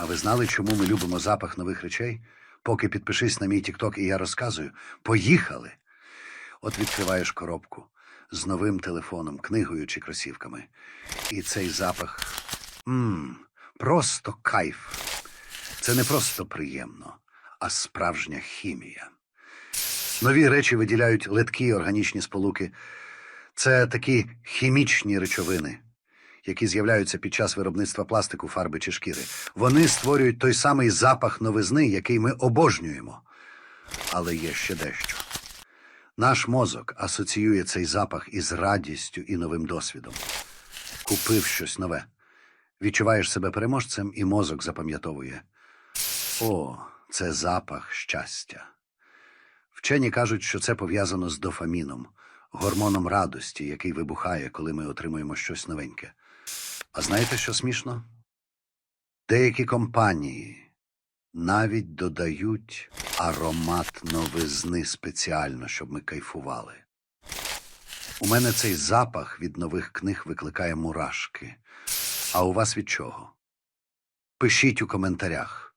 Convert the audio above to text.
А ви знали, чому ми любимо запах нових речей? Поки підпишись на мій TikTok і я розказую. Поїхали! От відкриваєш коробку з новим телефоном, книгою чи кросівками. І цей запах. Мм, просто кайф. Це не просто приємно, а справжня хімія. Нові речі виділяють литкі органічні сполуки. Це такі хімічні речовини, які з'являються під час виробництва пластику, фарби чи шкіри. Вони створюють той самий запах новизни, який ми обожнюємо. Але є ще дещо. Наш мозок асоціює цей запах із радістю і новим досвідом. Купив щось нове. Відчуваєш себе переможцем, і мозок запам'ятовує. О, це запах щастя. Вчені кажуть, що це пов'язано з дофаміном, гормоном радості, який вибухає, коли ми отримуємо щось новеньке. А знаєте, що смішно? Деякі компанії навіть додають аромат новизни спеціально, щоб ми кайфували. У мене цей запах від нових книг викликає мурашки. А у вас від чого? Пишіть у коментарях.